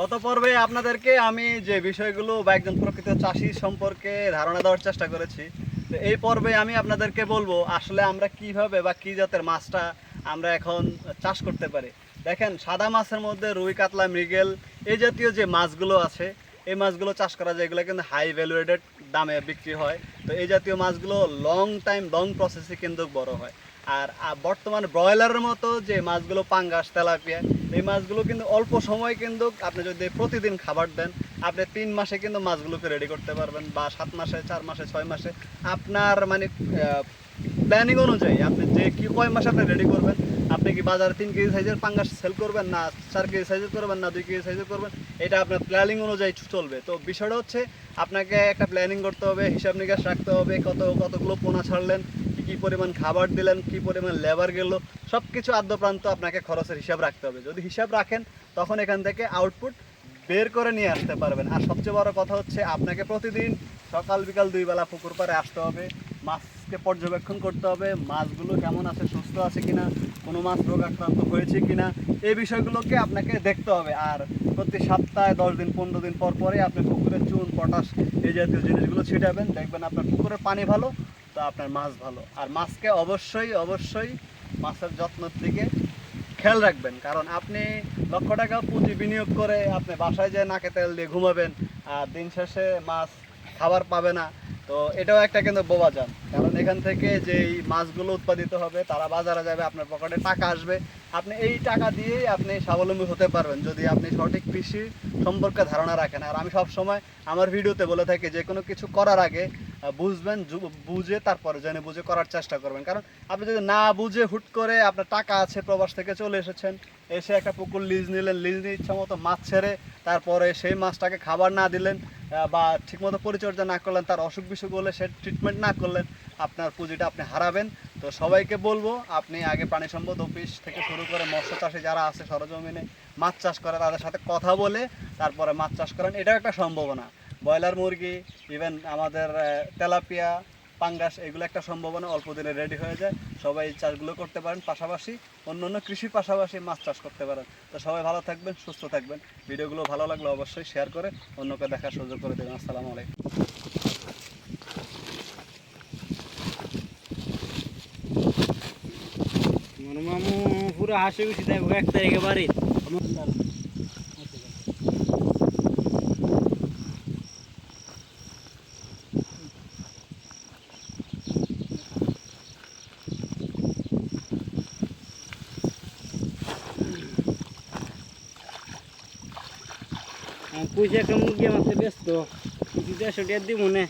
গত পর্বে আপনাদেরকে আমি যে বিষয়গুলো বা একজন প্রকৃত চাষি সম্পর্কে ধারণা দেওয়ার চেষ্টা করেছি, তো এই পর্বে আমি আপনাদেরকে বলব আসলে আমরা কীভাবে বা কি জাতের মাছটা আমরা এখন চাষ করতে পারি। দেখেন, সাদা মাছের মধ্যে রুই, কাতলা, মৃগেল এই জাতীয় যে মাছগুলো আছে, এই মাছগুলো চাষ করা যায়, এগুলো কিন্তু হাই ভ্যালুয়েটেড দামে বিক্রি হয়। তো এই জাতীয় মাছগুলো লং টাইম লং প্রসেসে কিন্তু বড় হয়। আর বর্তমানে ব্রয়লারের মতো যে মাছগুলো পাঙ্গাস, তেলাপিয়া এই মাছগুলো কিন্তু অল্প সময় কিন্তু আপনি যদি প্রতিদিন খাবার দেন, আপনি তিন মাসে কিন্তু মাছগুলোকে রেডি করতে পারবেন বা সাত মাসে, চার মাসে, ছয় মাসে। আপনার মানে প্ল্যানিং অনুযায়ী আপনি যে কি কয় মাসে আপনি রেডি করবেন, আপনি কি বাজারে তিন কেজি সাইজের পাঙ্গাস সেল করবেন না চার কেজি সাইজের করবেন না দুই কেজি সাইজের করবেন, এটা আপনার প্ল্যানিং অনুযায়ী চলবে। তো বিষয়টা হচ্ছে, আপনাকে একটা প্ল্যানিং করতে হবে, হিসাব নিকাশ রাখতে হবে, কত কতগুলো পোনা ছাড়লেন কি পরিমাণ খাবার দিলেন, কি পরিমাণ লেবার গেল সব কিছু আদ্যপ্রান্ত আপনাকে খরচের হিসাব রাখতে হবে। যদি হিসাব রাখেন, তখন এখান থেকে আউটপুট বের করে নিয়ে আসতে পারবেন। আর সবচেয়ে বড় কথা হচ্ছে, আপনাকে প্রতিদিন সকাল বিকাল দুই বেলা পুকুর পাড়ে আসতে হবে। মাছকে পর্যবেক্ষণ করতে হবে, মাছগুলো কেমন আছে, সুস্থ আছে কিনা, কোনো মাছ রোগ আক্রান্ত হয়েছে কিনা, এই বিষয়গুলোকে আপনাকে দেখতে হবে। আর প্রতি সপ্তাহে দশ দিন, পনেরো দিন পর পরে আপনি পুকুরে চুন, পটাশ এই জাতীয় জিনিসগুলো ছিটাবেন। দেখবেন আপনার পুকুরের পানি ভালো তো আপনার মাছ ভালো। আর মাছকে অবশ্যই অবশ্যই মাছের যত্নের দিকে খেয়াল রাখবেন। কারণ আপনি লক্ষ টাকা পুঁজি বিনিয়োগ করে আপনি বাসায় যেয়ে নাকে তেল দিয়ে ঘুমাবেন আর দিন শেষে মাছ খাবার পাবে না, তো এটাও একটা কিন্তু বোবা যান কারণ এখান থেকে যেই মাছগুলো উৎপাদিত হবে, তারা বাজারে যাবে, আপনার পকেটে টাকা আসবে। আপনি এই টাকা দিয়েই আপনি স্বাবলম্বী হতে পারবেন যদি আপনি সঠিক কৃষি সম্পর্কে ধারণা রাখেন। আর আমি সব সময় আমার ভিডিওতে বলে থাকি, যে কোনো কিছু করার আগে বুঝবেন বুঝে তারপরে জেনে বুঝে করার চেষ্টা করবেন। কারণ আপনি যদি না বুঝে হুট করে আপনার টাকা আছে, প্রবাস থেকে চলে এসেছেন, এসে একটা পুকুর লিজ নিলেন, লিজ নিয়ে ইচ্ছা মতো মাছ ছেড়ে তারপরে সেই মাছটাকে খাবার না দিলেন বা ঠিকমতো পরিচর্যা না করলেন, তার অসুখ বিসুখ হলে সে ট্রিটমেন্ট না করলেন, আপনার পুঁজিটা আপনি হারাবেন। তো সবাইকে বলব, আপনি আগে প্রাণী সম্পদ অফিস থেকে শুরু করে মৎস্য চাষে যারা আছে সরজমিনে মাছ চাষ করে, তাদের সাথে কথা বলে তারপরে মাছ চাষ করেন। এটাও একটা সম্ভাবনা। ব্রয়লার মুরগি ইভেন আমাদের তেলাপিয়া, পাঙ্গাস, এগুলো একটা সম্ভাবনা অল্প দিনে রেডি হয়ে যায়। সবাই এই চাষগুলো করতে পারেন। পাশাপাশি অন্য অন্য কৃষির পাশাপাশি মাছ চাষ করতে পারেন। তো সবাই ভালো থাকবেন, সুস্থ থাকবেন। ভিডিওগুলো ভালো লাগলে অবশ্যই শেয়ার করে অন্যকে দেখার সুযোগ করে দেবেন। আসসালামু আলাইকুম। মামু, পুরো হাসি খুশি থাকব এক তারিখে বাড়ি। পয়সা একটা মুরগি আমার ব্যস্ত। কিছু দেড়শো দিব না।